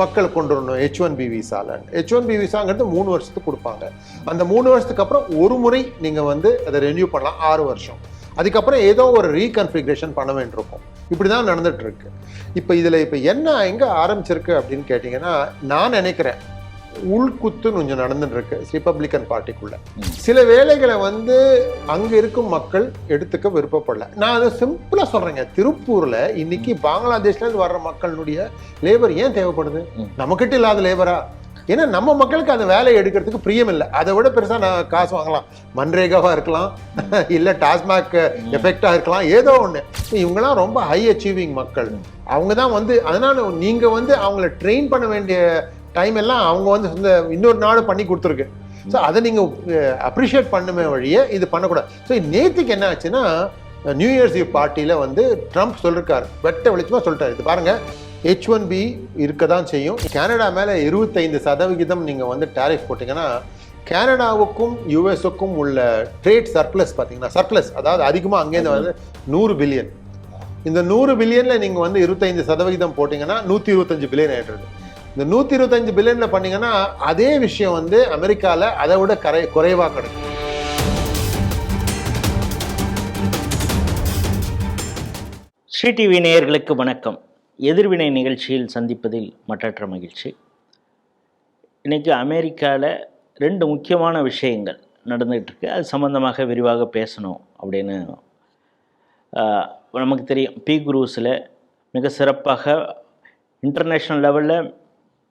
மக்கள் கொண்டு வரணும் ஹெச் ஒன் பி விசால. ஹெச் ஒன் பி விசாங்கிறது மூணு வருஷத்துக்கு கொடுப்பாங்க. அந்த மூணு வருஷத்துக்கு அப்புறம் ஒரு முறை நீங்கள் வந்து அதை ரெனியூ பண்ணலாம் ஆறு வருஷம். அதுக்கப்புறம் ஏதோ ஒரு ரீகன்ஃபிகரேஷன் பண்ண வேண்டியிருக்கும். இப்படி தான் நடந்துட்டு இருக்கு. இப்போ இதில் இப்போ என்ன எங்கே ஆரம்பிச்சிருக்கு அப்படின்னு கேட்டிங்கன்னா நான் நினைக்கிறேன் உள்குத்து கொஞ்சம் நடந்துட்டு இருக்கு ரிப்பப்ளிக்கன் பார்ட்டிக்குள்ள. சில வேலைகளை வந்து அங்க இருக்கும் மக்கள் எடுத்துக்க விருப்பப்படல. நான் அதை சிம்பிளா சொல்றேங்க. திருப்பூர்ல இன்னைக்கு பங்களாதேஷ்ல இருந்து வர்ற மக்களுடைய லேபர் ஏன் தேவைப்படுது? ம். நம்மகிட்ட இல்லாத லேபரா ஏன்னா நம்ம மக்களுக்கு அந்த வேலையை எடுக்கிறதுக்கு பிரியம் இல்லை. அதை விட பெருசா நான் காசு வாங்கலாம். மன்ரேகாவா இருக்கலாம். இல்ல டாஸ்மாக் எஃபெக்டா இருக்கலாம். ஏதோ ஒண்ணு. இவங்கெல்லாம் ரொம்ப ஹை அச்சீவிங் மக்கள். அவங்க தான் வந்து அதனால நீங்க வந்து அவங்கள ட்ரெயின் பண்ண வேண்டிய டைம் எல்லாம் அவங்க வந்து இந்த இன்னொரு நாடு பண்ணி கொடுத்துருக்கு. ஸோ அதை நீங்கள் அப்ரிஷியேட் பண்ணுமே வழியே இது பண்ணக்கூடாது. ஸோ நேற்றுக்கு என்ன ஆச்சுன்னா நியூ இயர்ஸ் ஈவ் பார்ட்டியில் வந்து ட்ரம்ப் சொல்லிருக்காரு. வெட்ட வெளிச்சமாக சொல்லிட்டாரு. இது பாருங்க ஹெச் ஒன் பி இருக்க தான் செய்யும். கனடா மேலே இருபத்தைந்து சதவிகிதம் நீங்கள் வந்து டேரிஃப் போட்டிங்கன்னா கனடாவுக்கும் யூஎஸுக்கும் உள்ள ட்ரேட் சர்ப்ளஸ் பார்த்தீங்கன்னா சர்ப்ளஸ் அதாவது அதிகமாக அங்கேருந்து வந்து நூறு பில்லியன் இந்த நூறு பில்லியன்ல நீங்க வந்து இருபத்தைந்து சதவிகிதம் போட்டீங்கன்னா நூத்தி இருபத்தஞ்சு பில்லியன் ஆயிடுறது. இந்த நூத்தி இருபத்தஞ்சு பில்லியன்ல பண்ணீங்கன்னா அதே விஷயம் வந்து அமெரிக்கால அதை விட கரை குறைவா கிடைக்கும். ஸ்ரீ டிவி நேயர்களுக்கு வணக்கம். எதிர்வினை நிகழ்ச்சியில் சந்திப்பதில் மற்றற்ற மகிழ்ச்சி. இன்னைக்கு அமெரிக்காவில் ரெண்டு முக்கியமான விஷயங்கள் நடந்துகிட்டு இருக்கு அது சம்மந்தமாக விரிவாக பேசணும் அப்படின்னு நமக்கு தெரியும். பி குரூஸில் மிக சிறப்பாக இன்டர்நேஷ்னல் லெவலில்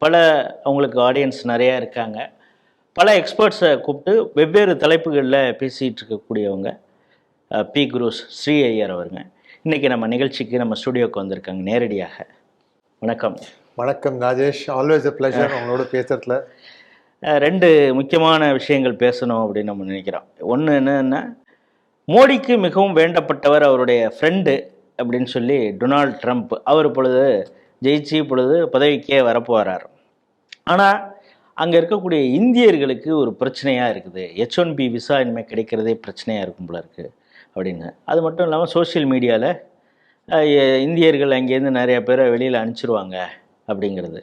பல அவங்களுக்கு ஆடியன்ஸ் நிறையா இருக்காங்க. பல எக்ஸ்பர்ட்ஸை கூப்பிட்டு வெவ்வேறு தலைப்புகளில் பேசிகிட்டு இருக்கக்கூடியவங்க பி. குரூஸ் ஸ்ரீ ஐயர் அவருங்க. இன்றைக்கி நம்ம நிகழ்ச்சிக்கு நம்ம ஸ்டுடியோக்கு வந்திருக்காங்க நேரடியாக. வணக்கம். வணக்கம் ராஜேஷ். ஆல்வேஸ் எ பிளஷர் உங்களோட பேசுறதுல. ரெண்டு முக்கியமான விஷயங்கள் பேசணும் அப்படின்னு நம்ம நினைக்கிறோம். ஒன்று என்னன்னா மோடிக்கு மிகவும் வேண்டப்பட்டவர் அவருடைய ஃப்ரெண்டு அப்படின்னு சொல்லி டொனால்ட் ட்ரம்ப். அவர் இப்பொழுது ஜெயிச்சு இப்பொழுது பதவிக்கே வரப்போகிறார் ஆனால் அங்கே இருக்கக்கூடிய இந்தியர்களுக்கு ஒரு பிரச்சனையாக இருக்குது. ஹெச் ஒன் பி விசா இனிமேல் கிடைக்கிறதே பிரச்சனையாக இருக்கும் போல இருக்குது அப்படின்னு. அது மட்டும் இல்லாமல் சோஷியல் மீடியாவில் இந்தியர்கள் அங்கேருந்து நிறைய பேரை வெளியில் அனுப்பிச்சிருவாங்க அப்படிங்கிறது.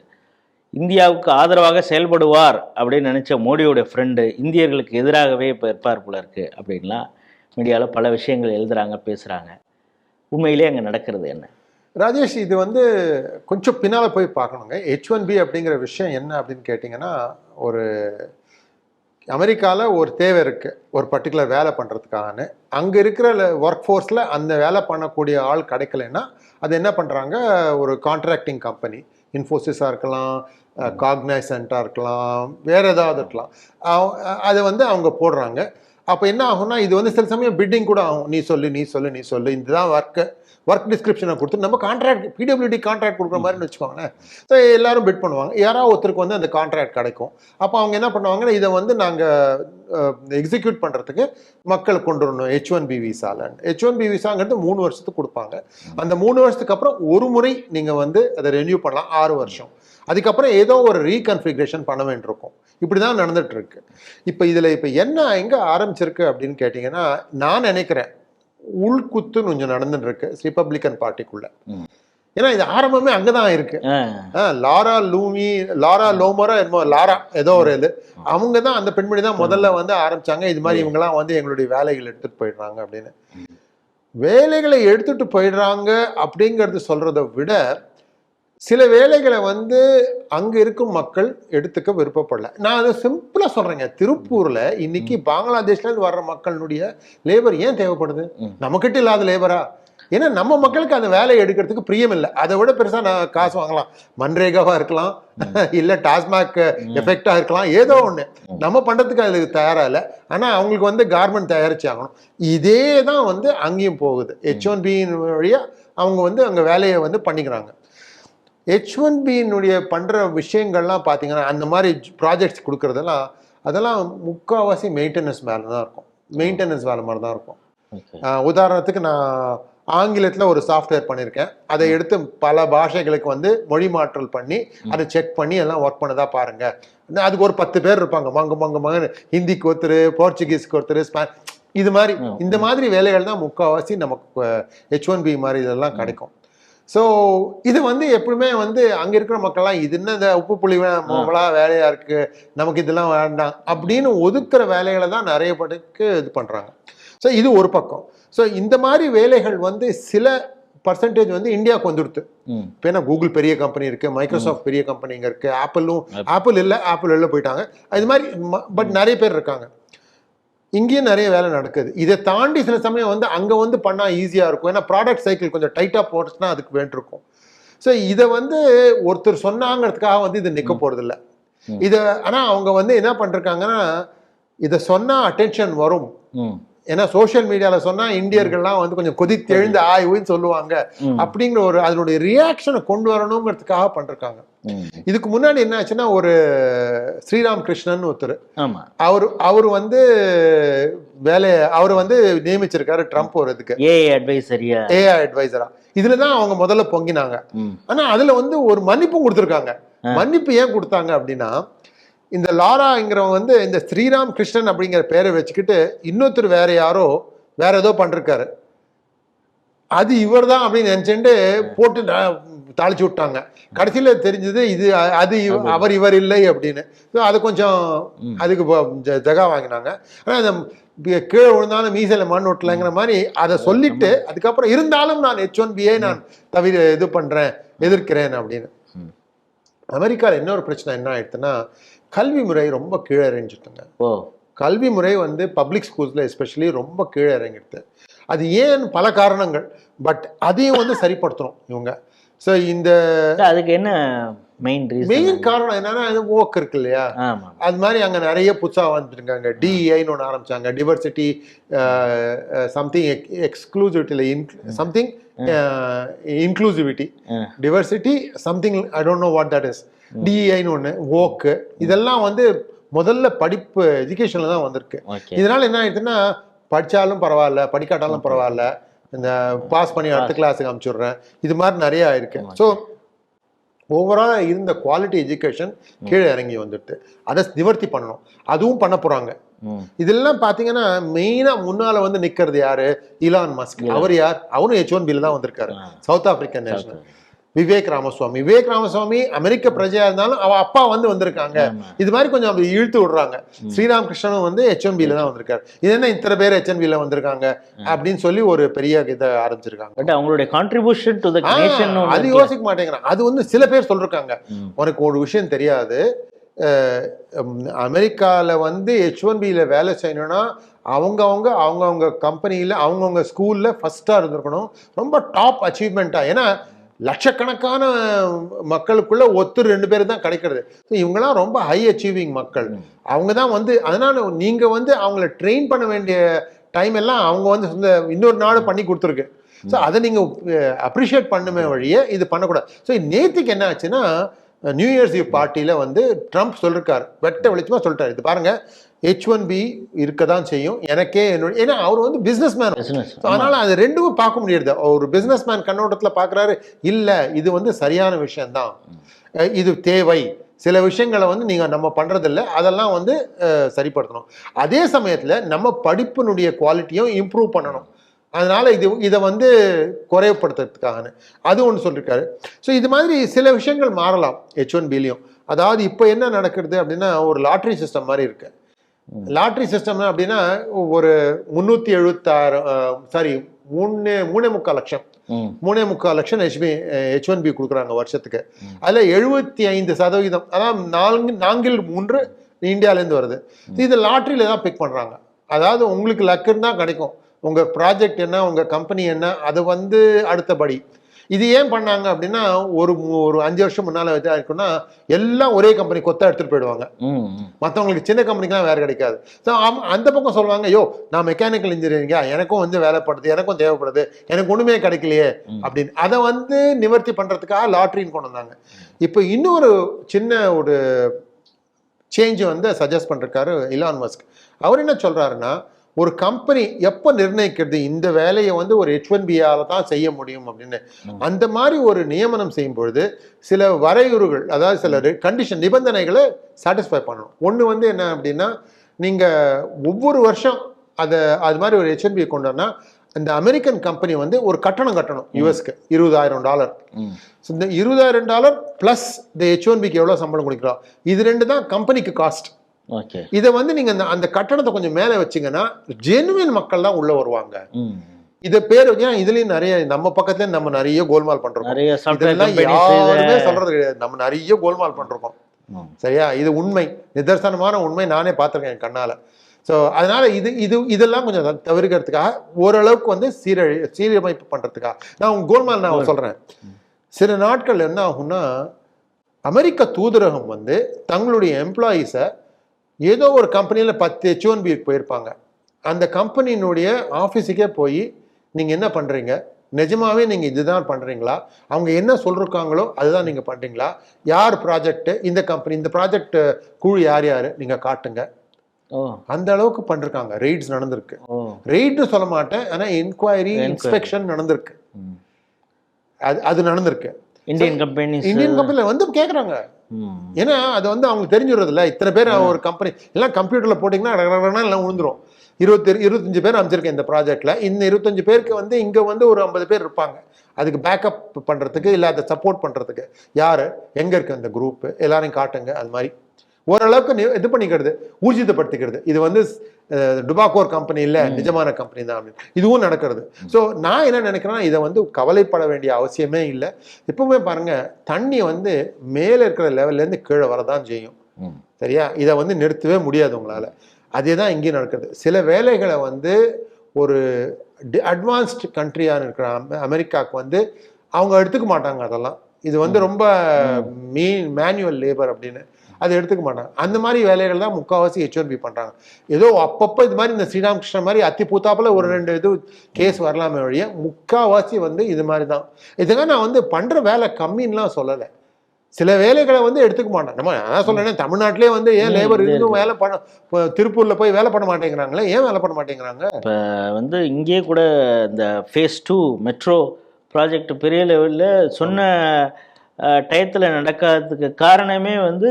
இந்தியாவுக்கு ஆதரவாக செயல்படுவார் அப்படின்னு நினச்ச மோடியோட ஃப்ரெண்டு இந்தியர்களுக்கு எதிராகவே இப்போ இருப்பார் போல இருக்குது அப்படின்லாம் மீடியாவில் பல விஷயங்கள் எழுதுகிறாங்க பேசுகிறாங்க உண்மையிலே அங்கே நடக்கிறது என்ன? ராஜேஷ் இது வந்து கொஞ்சம் பின்னால போய் பார்க்கணுங்க. ஹெச் ஒன் பி அப்படிங்கிற விஷயம் என்ன அப்படின்னு கேட்டிங்கன்னா ஒரு அமெரிக்காவில் ஒரு தேவை இருக்குது ஒரு பர்டிகுலர் வேலை பண்ணுறதுக்காகன்னு அங்கே இருக்கிற ஒர்க் ஃபோர்ஸில் அந்த வேலை பண்ணக்கூடிய ஆள் கிடைக்கலன்னா அது என்ன பண்ணுறாங்க ஒரு கான்ட்ராக்டிங் கம்பெனி இன்ஃபோசிஸாக இருக்கலாம் காக்னைசண்ட்டாக இருக்கலாம் வேறு ஏதாவது இருக்கலாம். அதை வந்து அவங்க போடுறாங்க. அப்போ என்ன ஆகும்னா இது வந்து சில சமயம் பிட்டிங் கூட ஆகும். நீ சொல்லு நீ சொல்லு நீ சொல்லு. இதுதான் ஒர்க்கு ஒர்க் டிஸ்கிரிப்ஷனை கொடுத்து நம்ம கான்ட்ராக்ட் பிடபிள்யூடி கான்ட்ராக்ட் கொடுக்குற மாதிரி வச்சுக்கோங்களேன். ஸோ எல்லாரும் பிட் பண்ணுவாங்க. யாராவது ஒருத்தருக்கு வந்து அந்த கான்ட்ராக்ட் கிடைக்கும். அப்போ அவங்க என்ன பண்ணுவாங்கன்னா இதை வந்து நாங்கள் எக்ஸிக்யூட் பண்ணுறதுக்கு மக்கள் கொண்டு வரணும். ஹெச் ஒன் பி விசால ஹெச் ஒன் பி விசாங்கிறது மூணு வருஷத்துக்கு கொடுப்பாங்க. அந்த மூணு வருஷத்துக்கு அப்புறம் ஒரு முறை நீங்கள் வந்து அதை ரெனியூ பண்ணலாம். ஆறு வருஷம். அதுக்கப்புறம் ஏதோ ஒரு ரீகன்ஃபிகரேஷன் பண்ண வேண்டியிருக்கும். இப்படி தான் நடந்துட்டு இருக்கு இப்போ இதில் இப்போ என்ன எங்கே ஆரம்பிச்சிருக்கு அப்படின்னு கேட்டிங்கன்னா நான் நினைக்கிறேன் உள்குத்து கொஞ்சம் நடந்துட்டு இருக்கு ரிப்பப்ளிக்கன் பார்ட்டிக்குள்ள. ஏன்னா இது ஆரம்பமே அங்கே தான் இருக்கு லாரா லூமி லாரா லோமரா என்னமோ லாரா ஏதோ ஒரு இது. அவங்க தான் அந்த பெண்மணி தான் முதல்ல வந்து ஆரம்பிச்சாங்க. இது மாதிரி இவங்கெல்லாம் வந்து எங்களுடைய வேலைகள் எடுத்துட்டு போயிடுறாங்க அப்படின்னு. வேலைகளை எடுத்துட்டு போயிடுறாங்க அப்படிங்கிறது சொல்றதை விட சில வேலைகளை வந்து அங்க இருக்கும் மக்கள் எடுத்துக்க விருப்பப்படல. நான் அதை சிம்பிளா சொல்றேங்க. திருப்பூர்ல இன்னைக்கு பங்களாதேஷ்ல இருந்து வர்ற மக்களுடைய லேபர் ஏன் தேவைப்படுது? ம். நம்மகிட்ட இல்லாத லேபரா ஏன்னா நம்ம மக்களுக்கு அந்த வேலையை எடுக்கிறதுக்கு பிரியம் இல்லை. அதை விட பெருசா நான் காசு வாங்கலாம். மன்ரேகாவா இருக்கலாம். இல்ல டாஸ்மாக் எஃபெக்டா இருக்கலாம். ஏதோ ஒண்ணு. நம்ம பண்றதுக்கு அதுக்கு தயாரா இல்லை. ஆனா அவங்களுக்கு வந்து கார்மெண்ட் தயாரிச்சு ஆகணும். இதே தான் வந்து அங்கேயும் போகுது. ஹெச் ஒன் வழியா அவங்க வந்து அங்க வேலையை வந்து பண்ணிக்கிறாங்க. ஹெச் ஒன் பியினுடைய பண்ணுற விஷயங்கள்லாம் பார்த்தீங்கன்னா அந்த மாதிரி ப்ராஜெக்ட்ஸ் கொடுக்குறதெல்லாம் அதெல்லாம் முக்கால்வாசி மெயின்டெனன்ஸ் வேலை தான் இருக்கும். மெயின்டெனன்ஸ் வேலை மாதிரி தான் இருக்கும். உதாரணத்துக்கு நான் ஆங்கிலத்தில் ஒரு சாஃப்ட்வேர் பண்ணியிருக்கேன் அதை எடுத்து பல பாஷைகளுக்கு வந்து மொழி மாற்றல் பண்ணி அதை செக் பண்ணி எல்லாம் ஒர்க் பண்ணதா பாருங்க. அதுக்கு ஒரு பத்து பேர் இருப்பாங்க. மங்கு மங்கு மங்கு ஹிந்திக்கு ஒருத்தர் போர்ச்சுகீஸ்க்கு ஒருத்தர் ஸ்பா இது மாதிரி. இந்த மாதிரி வேலைகள் தான் முக்கால்வாசி நமக்கு ஹெச் ஒன் பி மாதிரி இதெல்லாம் கிடைக்கும். ஸோ இது வந்து எப்பவுமே வந்து அங்க இருக்கிற மக்கள்லாம் இது என்ன இந்த உப்பு புளி மோமலா வேலையா இருக்கு? நமக்கு இதெல்லாம் வேண்டாம். அப்படின்னு ஒதுக்குற வேலைகளை தான் நிறைய படுக்கு இது பண்றாங்க. ஸோ இது ஒரு பக்கம். ஸோ இந்த மாதிரி வேலைகள் வந்து சில பர்சன்டேஜ் வந்து இந்தியாவுக்கு வந்துடுது இப்போ என்ன கூகுள் பெரிய கம்பெனி இருக்கு மைக்ரோசாஃப்ட் பெரிய கம்பெனி இங்க இருக்கு ஆப்பிளும் ஆப்பிள் இல்லை ஆப்பிள் வெளில போயிட்டாங்க. அது மாதிரி பட் நிறைய பேர் இருக்காங்க. இங்கேயும் நிறைய வேலை நடக்குது. இதை தாண்டி சில சமயம் வந்து அங்க வந்து பண்ணா ஈஸியா இருக்கும். ஏன்னா ப்ராடக்ட் சைக்கிள் கொஞ்சம் டைட்டா போட்டுச்சுன்னா அதுக்கு வேண்டியிருக்கும். ஸோ இதை வந்து ஒருத்தர் சொன்னாங்கிறதுக்காக வந்து இது இல்ல ம். இதை ஆனா அவங்க வந்து என்ன பண்ணிருக்காங்கன்னா இதை சொன்னா அட்டென்ஷன் வரும். ஏன்னா சோஷியல் மீடியால சொன்னா இந்தியர்கள்லாம் வந்து கொஞ்சம் கொதித்து எழுந்து ஆய் ஊன்னு சொல்லுவாங்க. அப்படிங்கிற ஒரு அதனுடைய ரியாக்ஷனை கொண்டு வரணுங்கிறதுக்காக பண்ணிருக்காங்க இதுக்கு முன்னாடி என்ன ஆச்சுன்னா ஒரு ஸ்ரீராம் கிருஷ்ணன் ஒருத்தர் அவர் அவர் வந்து வேலைய அவர் வந்து நியமிச்சிருக்காரு ட்ரம்ப் ஒரு இதுக்கு ஏஐ அட்வைசரியா ஏஐ அட்வைசரா இதுல தான் அவங்க முதல்ல பொங்கினாங்க. ஆனா அதுல வந்து ஒரு மன்னிப்பும் கொடுத்துருக்காங்க. மன்னிப்பு ஏன் கொடுத்தாங்க அப்படின்னா இந்த லாராங்கிறவங்க வந்து இந்த ஸ்ரீராம் கிருஷ்ணன் அப்படிங்கிற பேரை வச்சுக்கிட்டு இன்னொருத்தர் வேற யாரோ வேற ஏதோ பண்ணிருக்காரு. அது இவர் தான் அப்படின்னு நினைச்சுட்டு போட்டு தாளிச்சு விட்டாங்க. கடைசியில தெரிஞ்சது இது அது அவர் இவர் இல்லை அப்படின்னு. So அது கொஞ்சம். அதுக்கு ஜகா வாங்கினாங்க. ஆனா அந்த பி- கீழே விழுந்தாலும் மீசையில மண் ஒட்டலைங்கிற மாதிரி அதை சொல்லிட்டு அதுக்கப்புறம் இருந்தாலும் நான் ஹெச் ஒன் பியை நான் தவிர இது பண்றேன் எதிர்க்கிறேன் அப்படின்னு. ம். அமெரிக்கால இன்னொரு பிரச்சனை என்ன ஆயிடுச்சுன்னா கல்வி முறை ரொம்ப கீழே இறங்கிட்டுங்க. கல்வி முறை வந்து பப்ளிக் ஸ்கூல்ஸ்ல எஸ்பெஷலி ரொம்ப கீழே இறங்கிடுது. அது ஏன் பல காரணங்கள் பட் அதையும் வந்து சரிப்படுத்தணும் இவங்க. ஸோ இந்த இல்ல, அதுக்கு என்ன மெயின் ரீசன் மெயின் காரணம் என்னன்னா ஓக் இருக்கு இல்லையா? அது மாதிரி அங்க நிறைய புதுசா வந்துருக்காங்க டிஐன்னு ஒன்று ஆரம்பிச்சாங்க. Diversity something எக்ஸ்க்ளூசிவிட்டியில் something inclusivity. Diversity something I don't know what that is டிஐன்னு ஒன்று ஓக்கு இதெல்லாம் வந்து முதல்ல படிப்பு எஜுகேஷன்ல தான் வந்திருக்கு. இதனால என்ன ஆயிடுச்சுன்னா படிச்சாலும் பரவாயில்ல படிக்காட்டாலும் பரவாயில்ல. இந்த பாஸ் பண்ணி அடுத்த கிளாஸுக்கு அனுப்பிச்சுடுறேன் இது மாதிரி நிறைய இருக்கு ஸோ ஓவரால் இருந்த குவாலிட்டி எஜுகேஷன் கீழே இறங்கி வந்துடுது. அதை நிவர்த்தி பண்ணணும். அதுவும் பண்ண போறாங்க. ம். இதெல்லாம் பாத்தீங்கன்னா மெயினா முன்னால வந்து நிக்கிறது யாரு? இலான் மஸ்க் அவர் யார்? அவரும் ஹெச் ஒன் பில் தான் வந்திருக்காரு. South African national Vivek Ramaswamy. Vivek Ramaswamy அமெரிக்க பிரஜையா இருந்தாலும் அவ அப்பா வந்து வந்திருக்காங்க. இது மாதிரி கொஞ்சம் அப்படி இழுத்து விடுறாங்க. ஸ்ரீராம் கிருஷ்ணனும் வந்து ஹெச் ஒன் பில தான் வந்திருக்காரு. இது என்ன இத்தனை பேர் ஹெச் ஒன் பில வந்திருக்காங்க அப்படின்னு சொல்லி ஒரு பெரிய இதை ஆரம்பிச்சிருக்காங்க. பட் அவங்களுடைய contribution to the ah, nation அது யோசிக்க மாட்டேங்கிறான். அது வந்து சில பேர் சொல்றாங்க. உனக்கு ஒரு விஷயம் தெரியாது. அமெரிக்கால வந்து ஹெச் ஒன் பியில் வேலை செய்யணும்னா அவங்கவங்க அவங்கவுங்க கம்பெனியில் அவங்கவுங்க ஸ்கூலில் ஃபஸ்ட்டாக இருந்திருக்கணும். ரொம்ப டாப் அச்சீவ்மெண்ட்டாக ஏன்னா லட்சக்கணக்கான மக்களுக்குள்ள ஒருத்தர் ரெண்டு பேர் தான் கிடைக்கிறது. ஸோ இவங்கெல்லாம் ரொம்ப ஹை அச்சீவிங் மக்கள். அவங்க தான் வந்து அதனால நீங்க வந்து அவங்கள ட்ரெயின் பண்ண வேண்டிய டைம் எல்லாம் அவங்க வந்து சொந்த இன்னொரு நாடு பண்ணி கொடுத்துருக்கு. ஸோ அதை நீங்க அப்ரிஷியேட் பண்ணுமே வழியே இது பண்ணக்கூடாது. ஸோ நேத்திக்கு என்ன ஆச்சுன்னா நியூ இயர்ஸ் ஈவ் பார்ட்டியில வந்து ட்ரம்ப் சொல்லிருக்காரு. வெட்ட வெளிச்சமா சொல்லிட்டாரு. இது பாருங்க ஹெச் ஒன் பி இருக்க தான் செய்யும். எனக்கே என்னோட ஏன்னா அவர் வந்து பிசினஸ் மேன் So, அதனால அது ரெண்டும் பார்க்க முடியாது ஒரு பிசினஸ் மேன் கண்ணோட்டத்தில் பார்க்குறாரு இல்லை இது வந்து சரியான விஷயம்தான். அஹ் இது தேவை. சில விஷயங்களை வந்து நீங்கள் நம்ம பண்ணுறதில்ல அதெல்லாம் வந்து சரிப்படுத்தணும். அதே சமயத்தில் நம்ம படிப்பினுடைய குவாலிட்டியும் இம்ப்ரூவ் பண்ணணும். அதனால இது இதை வந்து குறைவுபடுத்துறதுக்காகன்னு. அது ஒன்று சொல்லியிருக்காரு ஸோ இது மாதிரி சில விஷயங்கள் மாறலாம் ஹெச் ஒன் பிலையும் அதாவது இப்போ என்ன நடக்கிறது அப்படின்னா ஒரு லாட்ரி சிஸ்டம் மாதிரி இருக்கு. லாட்ரி சிஸ்டம் அப்படின்னா ஒரு முந்நூற்றி எழுபத்தாறு சாரி மூணு மூணே முக்கால் லட்சம். மூணே முக்கால் லட்சம் ஹெச்பி ஹெச் ஒன் பி கொடுக்குறாங்க வருஷத்துக்கு. அதில் எழுபத்தி ஐந்து சதவீதம் அதாவது நான்கு நான்கில் மூன்று இந்தியாவிலேருந்து வருது. இது லாட்ரியில தான் பிக் பண்ணுறாங்க அதாவது உங்களுக்கு லக் இருந்தால் கிடைக்கும். உங்கள் ப்ராஜெக்ட் என்ன உங்கள் கம்பெனி என்ன அது வந்து அடுத்தபடி. இது ஏன் பண்ணாங்க அப்படின்னா ஒரு ஒரு அஞ்சு வருஷம் முன்னால் வச்சா இருக்குன்னா எல்லாம் ஒரே கம்பெனி கொத்தா எடுத்துகிட்டு போயிடுவாங்க. மற்றவங்களுக்கு சின்ன கம்பெனிக்கெலாம் வேறு கிடைக்காது. ஸோ அந்த பக்கம் சொல்லுவாங்க யோ நான் மெக்கானிக்கல் இன்ஜினியரிங்கா எனக்கும் வந்து வேலைப்படுது எனக்கும் தேவைப்படுது எனக்கு ஒன்றுமே கிடைக்கலையே அப்படின்னு. அதை வந்து நிவர்த்தி பண்ணுறதுக்காக லாட்ரின்னு கொண்டு வந்தாங்க. இப்போ இன்னொரு சின்ன ஒரு சேஞ்சை வந்து சஜஸ்ட் பண்ணிருக்காரு இலான் மஸ்க் அவர் என்ன சொல்றாருன்னா ஒரு கம்பெனி எப்போ நிர்ணயிக்கிறது? இந்த வேலையை வந்து ஒரு ஹெச் ஒன் பியால தான் செய்ய முடியும் அப்படின்னு. அந்த மாதிரி ஒரு நியமனம் செய்யும் பொழுது சில வரையுறுகள் அதாவது சில கண்டிஷன் நிபந்தனைகளை சாட்டிஸ்ஃபை பண்ணணும். ஒன்று வந்து என்ன அப்படின்னா நீங்கள் ஒவ்வொரு வருஷம் அதை அது மாதிரி ஒரு ஹெச்என்பி கொண்டு வரனா இந்த அமெரிக்கன் கம்பெனி வந்து ஒரு கட்டணம் கட்டணும் யூஎஸ்க்கு இருபதாயிரம் டாலர். ஸோ இந்த இருபதாயிரம் டாலர் ப்ளஸ் இந்த ஹெச் ஒன் பிக்கு எவ்வளோ சம்பளம் கொடுக்குறோம்? இது ரெண்டு தான் கம்பெனிக்கு காஸ்ட் இதை வந்து நீங்கள் அந்த அந்த கட்டணத்தை கொஞ்சம் மேலே வச்சீங்கன்னா ஜெனுவின் மக்கள் தான் உள்ளே வருவாங்க. இதை பேர் ஏன் இதுலயும் நிறைய நம்ம பக்கத்துல நம்ம நிறைய கோல்மால் பண்றோம். யாருமே சொல்றது கிடையாது. நம்ம நிறைய கோல்மால் பண்றோம். சரியா? இது உண்மை. நிதர்சனமான உண்மை நானே பார்த்திருக்கேன் கண்ணால. ஸோ அதனால இது இது இதெல்லாம் கொஞ்சம் தவிர்க்கிறதுக்காக ஓரளவுக்கு வந்து சீரழி சீரமைப்பு பண்றதுக்காக. நான் உங்க கோல்மால் நான் சொல்றேன். சில நாட்கள் என்ன ஆகும்னா அமெரிக்க தூதரகம் வந்து தங்களுடைய எம்ப்ளாயீஸை ஏதோ ஒரு கம்பெனியில் பத்து ஹெச் ஒன் பி போயிருப்பாங்க. அந்த கம்பெனியினுடைய ஆஃபீஸுக்கே போய் நீங்கள் என்ன பண்ணுறீங்க நிஜமாவே நீங்கள் இதுதான் பண்ணுறீங்களா அவங்க என்ன சொல்லிருக்காங்களோ அதுதான் நீங்கள் பண்ணுறீங்களா யார் ப்ராஜெக்ட் இந்த கம்பெனி இந்த ப்ராஜெக்ட் குழு யார் யார்? நீங்கள் காட்டுங்க. அந்த அளவுக்கு பண்ணிருக்காங்க. ரெய்ட்ஸ் நடந்திருக்கு. ரெய்ட்னு சொல்ல மாட்டேன். ஆனால் என்கொயரி. இன்ஸ்பெக்ஷன் நடந்திருக்கு. அது அது நடந்திருக்கு. இந்தியன் கம்பெனிஸ் இந்தியன் கம்பெனியில் வந்து கேட்குறாங்க ஏன்னா அது வந்து அவங்களுக்கு தெரிஞ்சுடுறது இல்ல இத்தனை பேர் ஒரு கம்பெனி எல்லாம் கம்ப்யூட்டர்ல போட்டிங்கன்னா எல்லாம் விழுந்துரும் இருபத்தி இருபத்தஞ்சு பேர் அமைச்சிருக்கேன் இந்த ப்ராஜெக்ட்ல இந்த இருபத்தஞ்சு பேருக்கு வந்து இங்க வந்து ஒரு ஐம்பது பேர் இருப்பாங்க. அதுக்கு பேக்கப் பண்றதுக்கு இல்ல அதை சப்போர்ட் பண்றதுக்கு. யாரு? எங்க இருக்கு அந்த குரூப் எல்லாரையும் காட்டுங்க. அது மாதிரி. ஓரளவுக்கு இது பண்ணிக்கிறது ஊர்ஜிதப்படுத்திக்கிறது. இது வந்து டுபாக்கோர் கம்பெனி இல்ல நிஜமான கம்பெனி தான் அப்படின்னு. இதுவும் நடக்கிறது. ஸோ நான் என்ன நினைக்கிறேன்னா இதை வந்து கவலைப்பட வேண்டிய அவசியமே இல்லை. எப்பவுமே பாருங்க தண்ணி வந்து மேலே இருக்கிற லெவல்ல இருந்து கீழே வரதான் செய்யும். சரியா? இதை வந்து நிறுத்தவே முடியாது உங்களால. அதே தான் இங்கேயும் நடக்குது. சில வேலைகளை வந்து ஒரு அட்வான்ஸ்டு கண்ட்ரியாக இருக்கிற அமெ- அமெரிக்காவுக்கு வந்து அவங்க எடுத்துக்க மாட்டாங்க அதெல்லாம். இது வந்து ரொம்ப மீன் மேனுவல் லேபர் அப்படின்னு. அதை எடுத்துக்க மாட்டாங்க. அந்த மாதிரி வேலைகள் தான் முக்கால்வாசி ஹெச் ஒன் பி பண்ணுறாங்க ஏதோ அப்பப்போ இது மாதிரி இந்த ஸ்ரீராம் கிருஷ்ணன் மாதிரி அத்தி பூத்தாப்புல ஒரு ரெண்டு இது கேஸ் வரலாமே வழிய முக்கால்வாசி வந்து இது மாதிரி தான். இதுக்காக நான் வந்து பண்ணுற வேலை கம்மின்னுலாம் சொல்லலை. சில வேலைகளை வந்து எடுத்துக்க மாட்டோம் நம்ம நான் சொல்றேன் தமிழ்நாட்டிலே வந்து ஏன் லேபர் இருந்தும் வேலை பண்ண இப்போ திருப்பூர்ல போய் வேலை பண்ண மாட்டேங்கிறாங்களே ஏன் வேலை பண்ண மாட்டேங்கிறாங்க? வந்து இங்கேயே கூட இந்த ஃபேஸ் டூ மெட்ரோ ப்ராஜெக்ட் பெரிய லெவலில் சொன்ன டயத்தில் நடக்காததுக்கு காரணமே வந்து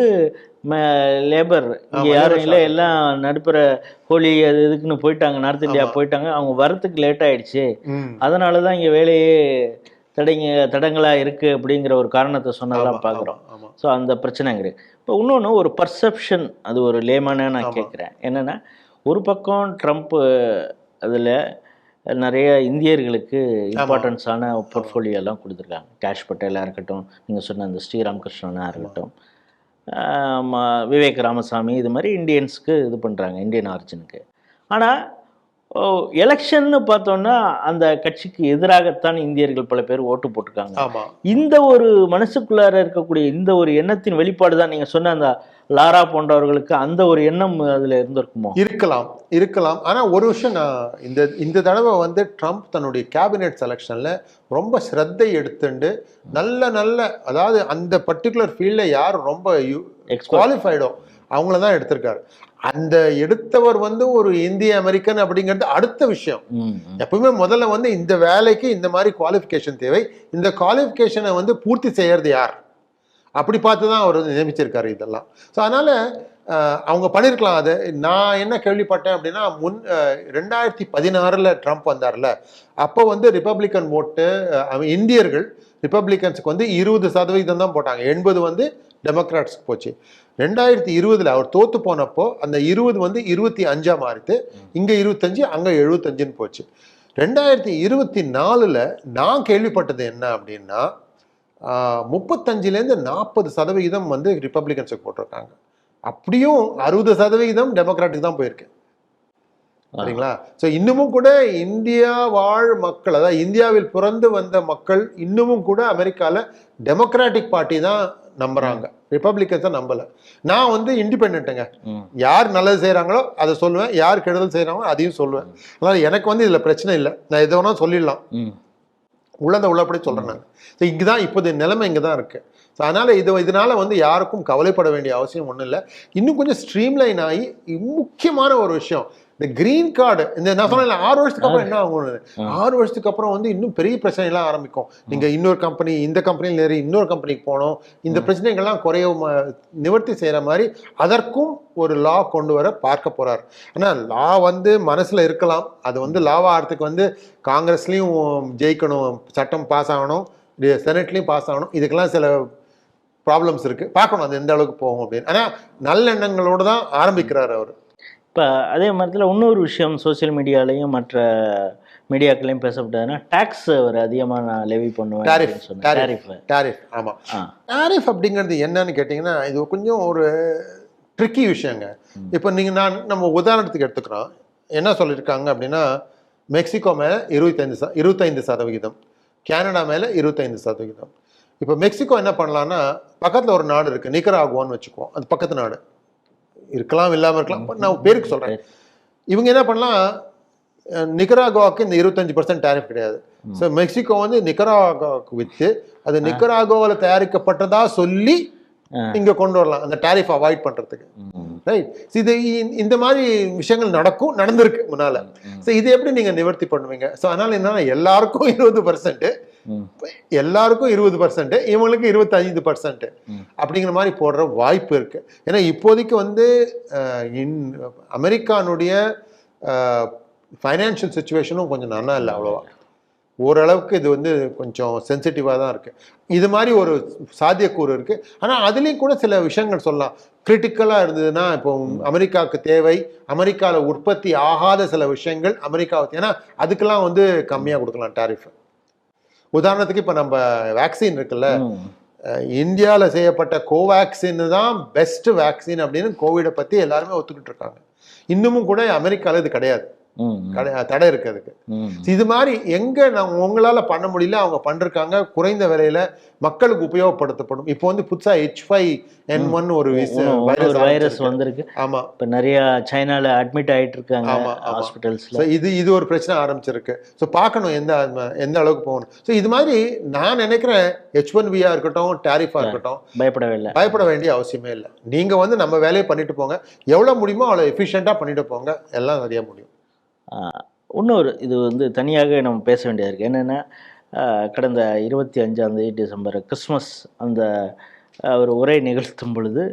லேபர் இங்கே யாரும் இல்லை. எல்லாம் நடுப்புற ஹோலி அது இதுக்குன்னு போயிட்டாங்க நார்த் இந்தியா. போயிட்டாங்க அவங்க வரத்துக்கு லேட் ஆயிடுச்சு. அதனால தான் இங்கே வேலையே தடைங்க தடங்களாக இருக்குது அப்படிங்கிற ஒரு காரணத்தை ஆமா, பார்க்குறோம். ஸோ அந்த பிரச்சனைங்கிறது இப்போ இன்னொன்று ஒரு பர்செப்ஷன் அது ஒரு லேமான நான். கேட்குறேன் என்னென்னா ஒரு பக்கம் ட்ரம்ப்பு அதில் நிறைய இந்தியர்களுக்கு இம்பார்ட்டன்ஸான போர்ட்ஃபோலியோ எல்லாம் கொடுத்துருக்காங்க. கேஷ் பட்டேலாக இருக்கட்டும் நீங்கள் சொன்ன அந்த ஸ்ரீராம் கிருஷ்ணனாக இருக்கட்டும் விவேக் ராமசாமி இது மாதிரி இந்தியன்ஸ்க்கு இது பண்ணுறாங்க இந்தியன் ஆரிஜினுக்கு ஆனால் எலெக்ஷன்னு பார்த்தோன்னா அந்த கட்சிக்கு எதிராகத்தான் இந்தியர்கள் பல பேர் ஓட்டு போட்டிருக்காங்க. இந்த ஒரு மனசுக்குள்ளார இருக்கக்கூடிய இந்த ஒரு எண்ணத்தின் வெளிப்பாடு தான் நீங்க சொன்ன அந்த லாரா போன்றவர்களுக்கு அந்த ஒரு எண்ணம் அதுல இருந்திருக்குமோ? இருக்கலாம் இருக்கலாம். ஆனா ஒரு விஷயம் நான் இந்த இந்த தடவை வந்து ட்ரம்ப் தன்னுடைய கேபினெட் செலெக்ஷன்ல ரொம்ப ஸ்ரத்தை எடுத்துண்டு நல்ல நல்ல அதாவது அந்த பர்டிகுலர் ஃபீல்டில் யார் ரொம்ப. குவாலிஃபைடோ அவங்கள தான் எடுத்திருக்காரு. அந்த எடுத்தவர் வந்து ஒரு இந்திய அமெரிக்கன் அப்படிங்கிறது அடுத்த விஷயம். எப்பவுமே முதல்ல வந்து இந்த வேலைக்கு இந்த மாதிரி குவாலிஃபிகேஷன் தேவை. இந்த குவாலிஃபிகேஷனை வந்து பூர்த்தி செய்யறது யார்? அப்படி பார்த்து தான் அவர் வந்து நியமிச்சிருக்காரு இதெல்லாம். ஸோ அதனால் அவங்க பண்ணியிருக்கலாம் அது. நான் என்ன கேள்விப்பட்டேன் அப்படின்னா முன் ரெண்டாயிரத்தி பதினாறில் ட்ரம்ப் வந்தார்ல அப்போ வந்து ரிப்பப்ளிக்கன் ஓட்டு இந்தியர்கள் ரிப்பப்ளிகன்ஸுக்கு வந்து இருபது சதவீதம் தான் போட்டாங்க. எண்பது வந்து டெமோக்ராட்ஸ்க்கு போச்சு. ரெண்டாயிரத்தி இருபதில் அவர் தோற்று போனப்போ அந்த இருபது வந்து இருபத்தி அஞ்சா மாறிட்டு இங்கே இருபத்தஞ்சு அங்கே எழுபத்தஞ்சுன்னு போச்சு. ரெண்டாயிரத்தி இருபத்தி நாலில் நான் கேள்விப்பட்டது என்ன அப்படின்னா முப்பத்தஞ்சுலேருந்து நாற்பது சதவிகிதம் வந்து ரிப்பப்ளிகன்ஸுக்கு போட்டிருக்காங்க. அப்படியும் அறுபது சதவிகிதம் டெமோக்ராட்டுக்கு தான் போயிருக்கு. சரிங்களா? ஸோ இன்னமும் கூட இந்தியா வாழ் மக்கள் அதாவது இந்தியாவில் பிறந்து வந்த மக்கள் இன்னமும் கூட அமெரிக்கால டெமோக்ராட்டிக் பார்ட்டி தான் நம்புறாங்க. ரிப்பப்ளிகன்ஸை நம்பல. நான் வந்து இண்டிபெண்ட்டுங்க. யார் நல்லது செய்றாங்களோ அதை சொல்லுவேன். யார் கெடுதல் செய்றாங்களோ அதையும் சொல்லுவேன். அதனால எனக்கு வந்து இதுல பிரச்சனை இல்லை. நான் எதை வேணா சொல்லிடலாம். உள்ளதை உள்ளபடி சொல்கிறேன் நான். ஸோ இங்கே தான் இப்போது நிலைமை இங்கே தான் இருக்குது ஸோ அதனால் இது இதனால் வந்து யாருக்கும் கவலைப்பட வேண்டிய அவசியம் ஒன்றும் இல்லை. இன்னும் கொஞ்சம் ஸ்ட்ரீம்லைன் ஆகி முக்கியமான ஒரு விஷயம் இந்த கிரீன் கார்டு இந்த நான் சொன்னேன்ல ஆறு வருஷத்துக்கு அப்புறம் என்ன ஆகும். ஆறு வருஷத்துக்கு அப்புறம் வந்து இன்னும் பெரிய பிரச்சனைலாம் ஆரம்பிக்கும். நீங்க இன்னொரு கம்பெனி இந்த கம்பெனியில் ஏறி இன்னொரு கம்பெனிக்கு போகணும். இந்த பிரச்சனைகள்லாம் குறைய நிவர்த்தி செய்யற மாதிரி அதற்கும் ஒரு லா கொண்டு வர பார்க்க போறார். ஆனா லா வந்து மனசுல இருக்கலாம். அது வந்து லாவா ஆகிறதுக்கு வந்து காங்கிரஸ்லயும் ஜெயிக்கணும் சட்டம் பாஸ் ஆகணும் செனட்லயும் பாஸ் ஆகணும். இதுக்கெல்லாம் சில ப்ராப்ளம்ஸ் இருக்கு. பார்க்கணும் அது எந்த அளவுக்கு போகும் அப்படின்னு. ஆனா நல்லெண்ணங்களோட தான் ஆரம்பிக்கிறார் அவர். இப்போ அதே மரத்தில் இன்னொரு விஷயம் சோஷியல் மீடியாலையும் மற்ற மீடியாக்களையும் பேசப்பட்டதுன்னா டேக்ஸ் அவர் அதிகமாக நான் லெவி பண்ணுவேன். டேரிஃப் டாரிஃப் ஆமா. ஆ. டாரிஃப் அப்படிங்கிறது என்னன்னு கேட்டிங்கன்னா இது கொஞ்சம் ஒரு ட்ரிக்கி விஷயங்க. இப்போ நீங்கள் நான் நம்ம உதாரணத்துக்கு எடுத்துக்கிறோம். என்ன சொல்லியிருக்காங்க அப்படின்னா மெக்சிகோ மேலே இருபத்தைந்து ச இருபத்தைந்து சதவிகிதம் கனடா மேலே இருபத்தைந்து சதவிகிதம். இப்போ மெக்சிகோ என்ன பண்ணலான்னா பக்கத்தில் ஒரு நாடு இருக்குது நிக்கராகுவான்னு வச்சுக்குவோம். அது பக்கத்து நாடு. இருக்கலாம் இல்லாமல் இருக்கலாம். நான் பேருக்கு சொல்கிறேன் இவங்க என்ன பண்ணலாம்? அஹ், நிக்கராகுவாக்கு இந்த இருபத்தஞ்சு பர்சன்ட் டேரிஃப் கிடையாது. ஸோ மெக்சிகோ வந்து நிக்கராகுவாக்கு விற்று அது நிக்கராகுவாவில் தயாரிக்கப்பட்டதா சொல்லி. இங்க கொண்டு வரலாம். அந்த டேரிஃப் அவாய்ட் பண்றதுக்கு. ம். ரைட் இது இந்த மாதிரி விஷயங்கள் நடக்கும் நடந்திருக்கு முன்னால. ஸோ இது எப்படி நீங்க நிவர்த்தி பண்ணுவீங்க? ஸோ அதனால என்னன்னா எல்லாருக்கும் இருபது பர்சன்ட் ம். எல்லாருக்கும் இருபது பர்சன்ட் இவங்களுக்கு இருபத்தஞ்சு பர்சன்ட். அப்படிங்கிற மாதிரி போடுற வாய்ப்பு இருக்கு. ஏன்னா இப்போதைக்கு வந்து இன்- அமெரிக்கானுடைய ஃபைனான்ஷியல் சுச்சுவேஷனும் கொஞ்சம் நல்லா இல்லை அவ்வளோவா. ஓரளவுக்கு இது வந்து கொஞ்சம் சென்சிட்டிவாக தான் இருக்கு. இது மாதிரி ஒரு சாத்தியக்கூறு இருக்கு. ஆனால் அதுலேயும் கூட சில விஷயங்கள் சொல்லலாம். கிரிட்டிக்கலாக இருந்ததுன்னா இப்போ அமெரிக்காவுக்கு தேவை. அமெரிக்காவில் உற்பத்தி ஆகாத சில விஷயங்கள் அமெரிக்காவுக்கு. ஏன்னா அதுக்கெல்லாம் வந்து கம்மியாக கொடுக்கலாம் டாரிஃப் உதாரணத்துக்கு இப்போ நம்ம வேக்சின் இருக்குல்ல. இந்தியாவில் செய்யப்பட்ட கோவேக்சின் தான் பெஸ்ட் வேக்சின் அப்படின்னு கோவிடை பற்றி எல்லாருமே ஒத்துக்கிட்டு இருக்காங்க இன்னமும் கூட அமெரிக்காவில் இது கிடையாது தடை இருக்கு அதுக்கு. இது மாதிரி எங்க நான் உங்களால பண்ண முடியல அவங்க பண்ணிருக்காங்க குறைந்த விலையில மக்களுக்கு உபயோகப்படுத்தப்படும். இப்போ வந்து புதுசா ஹெச் ஃபைவ் என் ஒன் ஒரு வைரஸ். வந்திருக்கு. ஆமா. இப்போ நிறைய சைனால அட்மிட் ஆயிட்டு இருக்காங்க ஆமா. ஹாஸ்பிட்டல்ஸ்ல இது இது ஒரு பிரச்சனை ஆரம்பிச்சிருக்கு. ஸோ பார்க்கணும் எந்த எந்த அளவுக்கு போகணும். ஸோ இது மாதிரி நான் நினைக்கிறேன் ஹெச் ஒன் வியா இருக்கட்டும் டேரிஃபா இருக்கட்டும் பயப்படவே இல்லை பயப்பட வேண்டிய அவசியமே இல்லை. நீங்க வந்து நம்ம வேலையை பண்ணிட்டு போங்க. எவ்வளவு முடியுமோ அவ்வளோ எஃபிஷியண்டா பண்ணிட்டு போங்க. எல்லாம் நிறைய முடியும். இன்னொரு இது வந்து தனியாக நம்ம பேச வேண்டியது இருக்குது என்னென்னா கடந்த இருபத்தி அஞ்சாந்தேதி டிசம்பர் கிறிஸ்மஸ் அந்த ஒரு உரை நிகழ்த்தும் பொழுது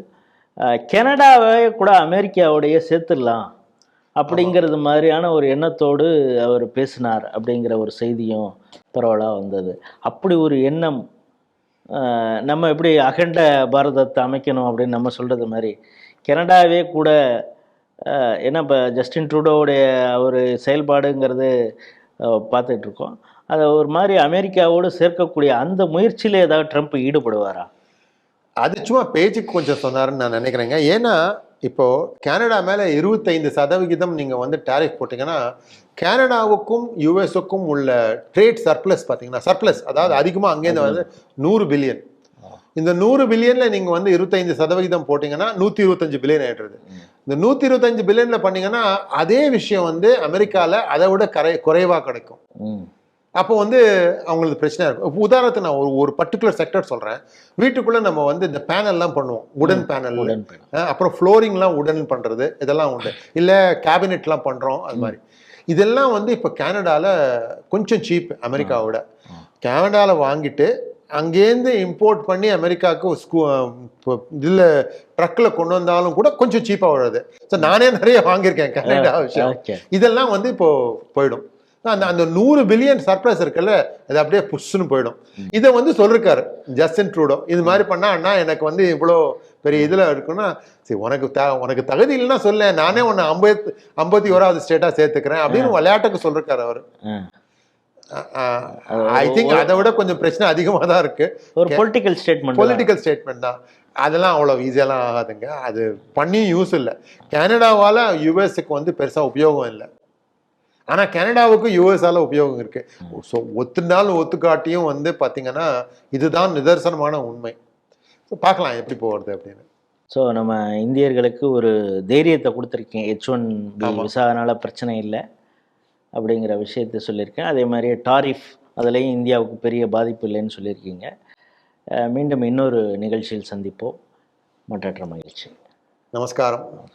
கனடாவை கூட அமெரிக்காவுடைய சேர்த்துடலாம் அப்படிங்கிறது மாதிரியான ஒரு எண்ணத்தோடு அவர் பேசினார் அப்படிங்கிற ஒரு செய்தியும் பரவலாக வந்தது. அப்படி ஒரு எண்ணம் நம்ம எப்படி அகண்ட பாரதத்தை அமைக்கணும் அப்படின்னு நம்ம சொல்கிறது மாதிரி கனடாவே கூட ஏன்னா இப்போ ஜஸ்டின் ட்ரூடோவுடைய ஒரு செயல்பாடுங்கிறது இருக்கோம் அதை ஒரு மாதிரி அமெரிக்காவோடு சேர்க்கக்கூடிய அந்த முயற்சியில் ஏதாவது ட்ரம்ப் ஈடுபடுவாரா? அது சும்மா பேச்சுக்கு கொஞ்சம் சொன்னாருன்னு நான் நினைக்கிறேங்க. ஏன்னா இப்போ கனடா மேல இருபத்தைந்து சதவிகிதம் நீங்க வந்து டாரிஃப் போட்டீங்கன்னா கனடாவுக்கும் யூஎஸ்க்கும் உள்ள ட்ரேட் சர்ப்ளஸ் பாத்தீங்கன்னா சர்ப்ளஸ் அதாவது அதிகமா அங்கேருந்து வந்து நூறு பில்லியன் இந்த நூறு பில்லியன்ல நீங்க வந்து இருபத்தைந்து சதவிகிதம் போட்டீங்கன்னா நூத்தி இருபத்தஞ்சு பில்லியன் ஆயிடுறது இந்த நூத்தி இருபத்தஞ்சு பில்லியன்ல பண்ணீங்கன்னா அதே விஷயம் வந்து அமெரிக்கால அதை விட கரை குறைவா கிடைக்கும். அப்போ வந்து அவங்களுக்கு பிரச்சனை இருக்கும். இப்போ உதாரணத்துக்கு நான் ஒரு ஒரு பர்டிகுலர் செக்டர் சொல்றேன். வீட்டுக்குள்ள நம்ம வந்து இந்த பேனல்லாம் பண்ணுவோம். உடன் பேனல் அப்புறம் ஃப்ளோரிங்லாம் உடன் பண்றது. இதெல்லாம் உண்டு. இல்ல கேபினெட்லாம் பண்றோம். அது மாதிரி. இதெல்லாம் வந்து இப்போ கனடால கொஞ்சம் சீப் அமெரிக்காவோட கனடால வாங்கிட்டு அங்கேருந்து இம்போர்ட் பண்ணி அமெரிக்காவுக்கு ஸ்கூ இதில் ட்ரக்கில் கொண்டு வந்தாலும் கூட கொஞ்சம் சீப்பாக வருது. ஸோ நானே நிறைய வாங்கியிருக்கேன் கனடா விஷயம். இதெல்லாம் வந்து இப்போ போயிடும். அந்த அந்த நூறு பில்லியன் சர்ப்ளஸ் இருக்குல்ல அது அப்படியே புஷ்னு போயிடும். இதை வந்து சொல்லிருக்காரு ஜஸ்டின் ட்ரூடோ இது மாதிரி பண்ணா அண்ணா எனக்கு வந்து இவ்வளோ பெரிய இதுல இருக்குன்னா சரி உனக்கு த உனக்கு தகுதி இல்லைன்னா சொல்ல. நானே உன்னை ஐம்பத்தி ஐம்பத்தி ஓராவது ஸ்டேட்டா சேர்த்துக்கிறேன் அப்படின்னு விளையாட்டுக்கு சொல்லிருக்காரு அவர். ஐ திங்க் அதை விட கொஞ்சம் பிரச்சனை அதிகமாக தான் இருக்கு. ஒரு பொலிட்டிக்கல் ஸ்டேட்மெண்ட் பொலிட்டிக்கல் ஸ்டேட்மெண்ட் தான். அதெல்லாம் அவ்வளோ ஈஸியெல்லாம் ஆகாதுங்க. அது பண்ணியும் யூஸ் இல்லை. கனடாவால் யூஎஸ்க்கு வந்து பெருசாக உபயோகம் இல்லை. ஆனால் கனடாவுக்கு யூஎஸால உபயோகம் இருக்கு. ஸோ ஒத்துனாலும் ஒத்துக்காட்டியும் வந்து பார்த்தீங்கன்னா இதுதான் நிதர்சனமான உண்மை. ஸோ பார்க்கலாம் எப்படி போகிறது அப்படின்னு. ஸோ நம்ம இந்தியர்களுக்கு ஒரு தைரியத்தை கொடுத்துருக்கேன். H one. விசானால பிரச்சனை இல்லை. அப்படிங்கிற விஷயத்தை சொல்லியிருக்கேன். அதே மாதிரியே டாரிஃப் அதுலேயும் இந்தியாவுக்கு பெரிய பாதிப்பு இல்லைன்னு சொல்லியிருக்கீங்க. மீண்டும் இன்னொரு நிகழ்ச்சியில் சந்திப்போம். மற்றற்ற மகிழ்ச்சி. நமஸ்காரம்.